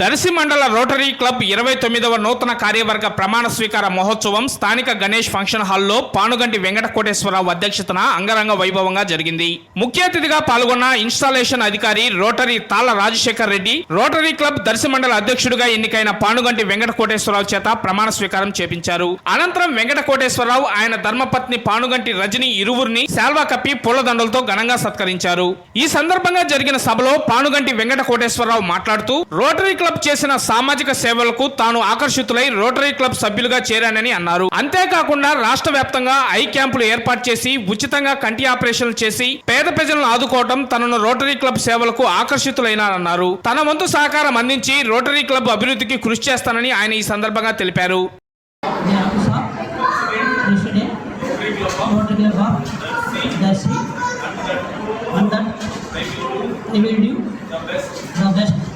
దర్శి మండల rotary club ఇరవై తొమ్మిదవ నూతన కార్యవర్గ ప్రమాణ స్వీకార మహోత్సవం స్థానిక గణేష్ ఫంక్షన్ హాల్లో పానుగంటి వెంకట కోటేశ్వరరావు అధ్యక్షతన అంగరంగ వైభవంగా జరిగింది. ముఖ్య అతిథిగా పాల్గొన్న ఇన్స్టాలేషన్ అధికారి rotary Talla Rajasekhar Reddy rotary club Darsi మండల అధ్యక్షుడిగా ఎన్నికైన పానుగంటి వెంకట కోటేశ్వరరావు చేత ప్రమాణ స్వీకారం చేపించారు. అనంతరం వెంకట కోటేశ్వరరావు ఆయన ధర్మపత్ని పానుగంటి రజని ఇరువురిని శాల్వా కప్పి పూలదండలతో ఘనంగా సత్కరించారు. ఈ సందర్భంగా జరిగిన సభలో పానుగంటి వెంకట కోటేశ్వరరావు మాట్లాడుతూ రోటరీ క్లబ్ చేసిన సామాజిక సేవలకు తాను ఆకర్షితులై రోటరీ క్లబ్ సభ్యులుగా చేరానని అన్నారు. అంతేకాకుండా రాష్ట్ర వ్యాప్తంగా ఐ క్యాంపులు ఏర్పాటు చేసి ఉచితంగా కంటి ఆపరేషన్లు చేసి పేద ప్రజలను ఆదుకోవడం తనను రోటరీ క్లబ్ సేవలకు ఆకర్షితులైనారన్నారు. తన వంతు సహకారం అందించి రోటరీ క్లబ్ అభివృద్ధికి కృషి చేస్తానని ఆయన ఈ సందర్భంగా తెలిపారు. The and that will do the best.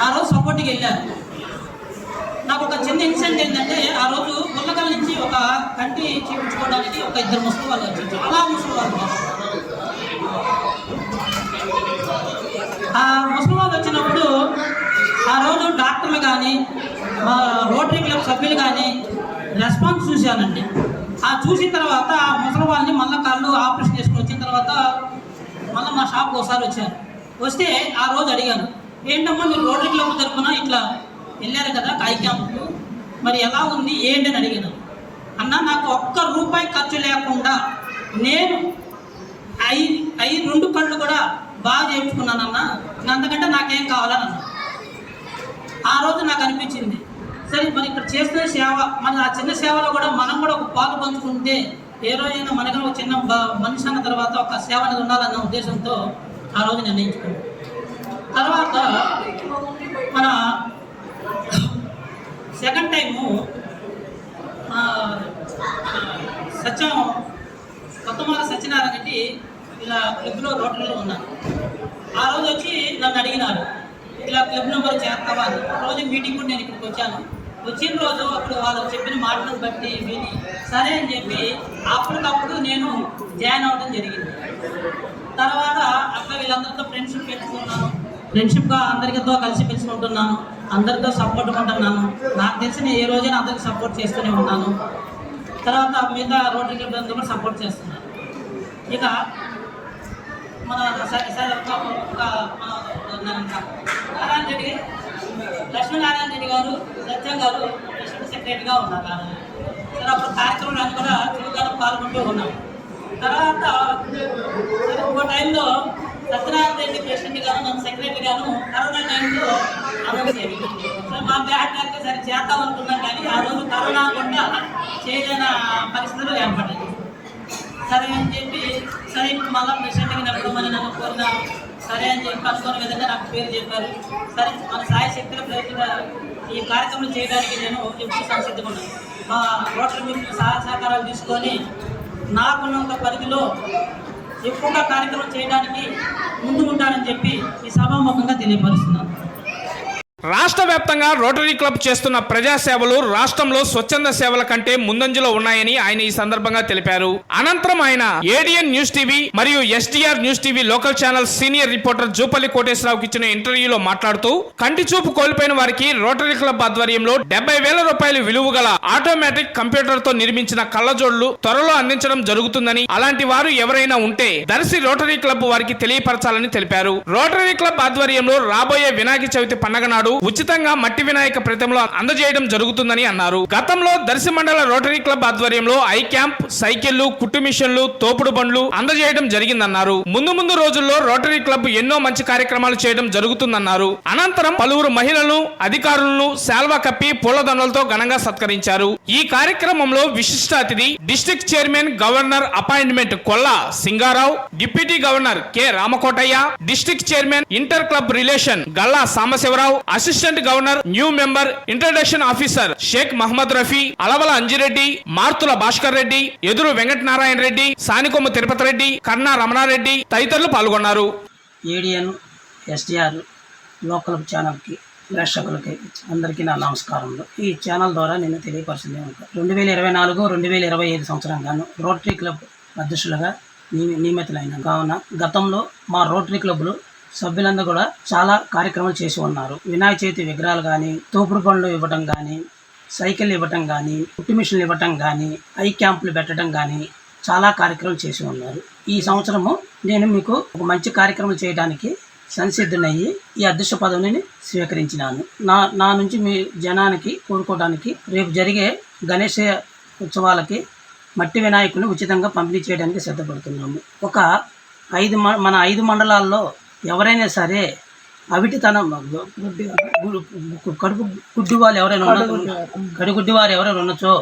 ఆ రోజు సపోర్ట్కి వెళ్ళారు నాకు ఒక చిన్న ఇన్సిడెంట్ ఏంటంటే ఆ రోజు గుల్లకల్ నుంచి ఒక కంటి చూపించుకోవడానికి ఒక ఇద్దరు ముసలి వాళ్ళు వచ్చారు. చాలా ముసలి వాళ్ళు ఆ ముసలి వాళ్ళు వచ్చినప్పుడు ఆ రోజు డాక్టర్లు కానీ మా రోటరీ క్లబ్ సభ్యులు కానీ రెస్పాన్స్ చూశానండి. ఆ చూసిన తర్వాత ఆ ముసలి వాళ్ళని మళ్ళీ కాళ్ళు ఆపరేషన్ చేసుకుని వచ్చిన తర్వాత మళ్ళీ మా షాప్కి ఒకసారి వచ్చారు. వస్తే ఆ రోజు అడిగాను ఏంటమ్మా మీరు రోడ్ల క్లబ్ తరఫున ఇట్లా వెళ్ళారు కదా కాయ క్యాంపు మరి ఎలా ఉంది ఏంటి అని అడిగాను. అన్న నాకు ఒక్క రూపాయి ఖర్చు లేకుండా నేను ఐ ఐ రెండు పళ్ళు కూడా బాగా చేయించుకున్నానన్న అంతకంటే నాకేం కావాలని అన్న. ఆ రోజు నాకు అనిపించింది. సరే మరి ఇక్కడ చేస్తున్న సేవ మన ఆ చిన్న సేవలో కూడా మనం కూడా ఒక పాలు పంచుకుంటే ఏ రోజైనా మనకి ఒక చిన్న మనిషి అన్న తర్వాత ఒక సేవ అనేది ఉండాలన్న ఉద్దేశంతో ఆ రోజు నిర్ణయించుకున్నాను. తర్వాత మన సెకండ్ టైము సత్యం కొత్తమాల సత్యనారాయణ రెడ్డి ఇలా క్లబ్లో రోడ్లలో ఉన్నాను ఆ రోజు వచ్చి నన్ను అడిగినారు ఇలా క్లబ్ నెంబర్ చేస్తావా అని. ఆ రోజు మీటింగ్ కూడా నేను ఇక్కడికి వచ్చాను. వచ్చిన రోజు అప్పుడు వాళ్ళు చెప్పిన మాటలను బట్టి విని సరే అని చెప్పి అప్పటికప్పుడు నేను జాయిన్ అవ్వడం జరిగింది. తర్వాత అక్కడ వీళ్ళందరితో ఫ్రెండ్షిప్ పెంచుకున్నాను ఫ్రెండ్షిప్గా అందరితో కలిసి పెంచుకుంటున్నాను. అందరితో సపోర్ట్ ఉంటున్నాను. నాకు తెలిసి నేను ఏ రోజైనా అందరికి సపోర్ట్ చేస్తూనే ఉన్నాను. తర్వాత మిగతా రోడ్డు క్లబ్ కూడా సపోర్ట్ చేస్తున్నాను ఇక మన సరే సరే ఒక మన నారాయణ రెడ్డి లక్ష్మీనారాయణ రెడ్డి గారు సత్యం గారు ప్రెసిడెంట్ సెక్రటరీగా ఉన్నారు. సరే అప్పుడు కార్యక్రమాన్ని కూడా చురుగ్గా పాల్గొంటూ ఉన్నాం. తర్వాత ఒక టైంలో సత్యనారాయణ రెడ్డి ప్రెసిడెంట్ గాను మన సెక్రటరీ గాను కరోనా టైంలో అనౌన్స్ మా బ్యాట్ అయితే సరే చేద్దాం అనుకున్నాం కానీ ఆ రోజు కరోనా కూడా చేయలేని పరిస్థితులు ఏర్పడ్డాయి. సరే అని చెప్పి సరే ఇప్పుడు మళ్ళీ ప్రెసిడెంట్కి నడపమని నన్ను కోరినారు. సరే అని చెప్పి అనుకున్న విధంగా నాకు పేరు చెప్పారు. సరే మన సాయ శక్తుల ప్రయత్నంగా ఈ కార్యక్రమం చేయడానికి నేను ఎప్పుడు సంసిద్ధమన్నాను మా రోటరీ మిత్రుల సహాయ సహకారాలు తీసుకొని నాకున్నంత పరిధిలో ఎక్కువగా కార్యక్రమం చేయడానికి ముందుకుంటానని చెప్పి ఈ సభాముఖంగా తెలియపరుస్తున్నాను రాష్ట్ర వ్యాప్తంగా రోటరీ క్లబ్ చేస్తున్న ప్రజాసేవలు రాష్ట్రంలో స్వచ్ఛంద సేవల కంటే ముందంజలో ఉన్నాయని ఆయన ఈ సందర్భంగా తెలిపారు. అనంతరం ఆయన ఏడిఎన్ న్యూస్ టీవీ మరియు STR news TV local channel senior reporter Jupalli కోటేశ్వరరావుకి ఇచ్చిన ఇంటర్వ్యూలో మాట్లాడుతూ కంటి చూపు కోల్పోయిన వారికి రోటరీ క్లబ్ ఆధ్వర్యంలో డెబ్బై వేల రూపాయలు విలువ గల ఆటోమేటిక్ కంప్యూటర్తో నిర్మించిన కళ్ళజోళ్ళు త్వరలో అందించడం జరుగుతుందని అలాంటి వారు ఎవరైనా ఉంటే దర్శి రోటరీ క్లబ్ వారికి తెలియపరచాలని తెలిపారు. రోటరీ క్లబ్ ఆధ్వర్యంలో రాబోయే వినాయక చవితి పండగ నాడు నాడు ఉచితంగా మట్టి వినాయక ప్రతిమలు అందజేయడం జరుగుతుందని అన్నారు. గతంలో దర్శి మండల రోటరీ క్లబ్ ఆధ్వర్యంలో ఐ క్యాంప్ సైకిళ్ళు కుట్టు మిషన్లు తోపుడు బండ్లు అందజేయడం జరిగిందన్నారు. ముందు ముందు రోజుల్లో రోటరీ క్లబ్ ఎన్నో మంచి కార్యక్రమాలు చేయడం జరుగుతుందన్నారు. అనంతరం పలువురు మహిళలు అధికారులను శాల్వా కప్పి పూలదండలతో ఘనంగా సత్కరించారు. ఈ కార్యక్రమంలో విశిష్ట అతిథి district chairman governor appointment Kolla Singarao deputy governor K Ramakotaiah district chairman inter club relation Galla Sambasivarao assistant governor new member introduction officer Sheikh Mohammad Rafi Alavala Anjireddy Marthula Bhaskar Reddy Eduru Venkatanarayana Reddy Sanikomma Tirupati Reddy కన్నా రమణారెడ్డి తదితరులు పాల్గొన్నారు. ADN SDR local ఛానల్కి ప్రేక్షకులకి అందరికీ నా నమస్కారములు. ఈ channel ద్వారా నేను తెలియపరిచింది రెండు వేల ఇరవై నాలుగు రెండు వేల ఇరవై ఐదు సంవత్సరం గాను రోటరీ క్లబ్ అధ్యక్షులుగా నియమితులైన కావున గతంలో మా రోటరీ క్లబ్లు సభ్యులందరూ కూడా చాలా కార్యక్రమాలు చేసి ఉన్నారు. వినాయక చవితి విగ్రహాలు కానీ తోపుడు పనులు ఇవ్వటం కానీ సైకిల్ ఇవ్వటం కానీ కుట్టు మిషన్లు ఇవ్వటం కానీ ఐ క్యాంపులు పెట్టడం కానీ చాలా కార్యక్రమాలు చేసి ఉన్నారు. ఈ సంవత్సరము నేను మీకు ఒక మంచి కార్యక్రమం చేయడానికి సంసిద్ధునయ్యి ఈ అదృష్ట పదవిని స్వీకరించినాను. నా నా నుంచి మీ జనానికి కోరుకోవడానికి రేపు జరిగే గణేష ఉత్సవాలకి మట్టి వినాయకుని ఉచితంగా పంపిణీ చేయడానికి సిద్ధపడుతున్నాము. ఒక ఐదు మ మన ఐదు మండలాల్లో ఎవరైనా సరే అవిటితనం కడుపు గుడ్డి వాళ్ళు ఎవరైనా కడుగుడ్డి వారు. ఎవరైనా ఉన్నచో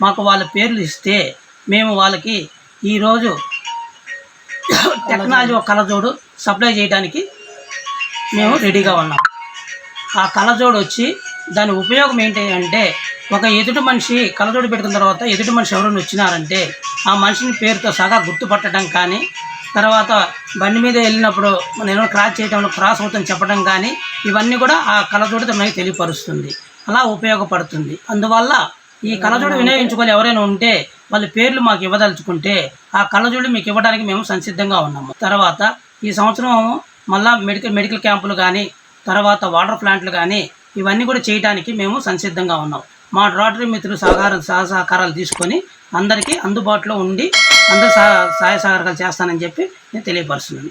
మాకు వాళ్ళ పేర్లు ఇస్తే మేము వాళ్ళకి ఈరోజు టెక్నాలజీ ఒక కలజోడు సప్లై చేయడానికి మేము రెడీగా ఉన్నాం. ఆ కలజోడు వచ్చి దాని ఉపయోగం ఏంటి అంటే ఒక ఎదుటి మనిషి కలజోడు పెట్టుకున్న తర్వాత ఎదుటి మనిషి ఎవరైనా వచ్చినారంటే ఆ మనిషిని పేరుతో సగా గుర్తుపట్టడం కానీ తర్వాత బండి మీద వెళ్ళినప్పుడు నేను క్రాస్ చేయడంలో క్రాస్ అవుతుంది చెప్పడం కానీ ఇవన్నీ కూడా ఆ కళతోటి మనకి తెలియపరుస్తుంది. అలా ఉపయోగపడుతుంది. అందువల్ల ఈ కళజోడు వినియోగించుకొని ఎవరైనా ఉంటే వాళ్ళ పేర్లు మాకు ఇవ్వదలుచుకుంటే ఆ కళజోడు మీకు ఇవ్వడానికి మేము సంసిద్ధంగా ఉన్నాము. తర్వాత ఈ సంవత్సరం మళ్ళా మెడికల్ మెడికల్ క్యాంపులు కానీ తర్వాత వాటర్ ప్లాంట్లు కానీ ఇవన్నీ కూడా చేయడానికి మేము సంసిద్ధంగా ఉన్నాం. మా రోటరీ మిత్రులు సహకారం సహ సహకారాలు తీసుకొని అందరికీ అందుబాటులో ఉండి అందరూ సహ సహాయ సహకారాలు చేస్తానని చెప్పి నేను తెలియపరుస్తున్నాను.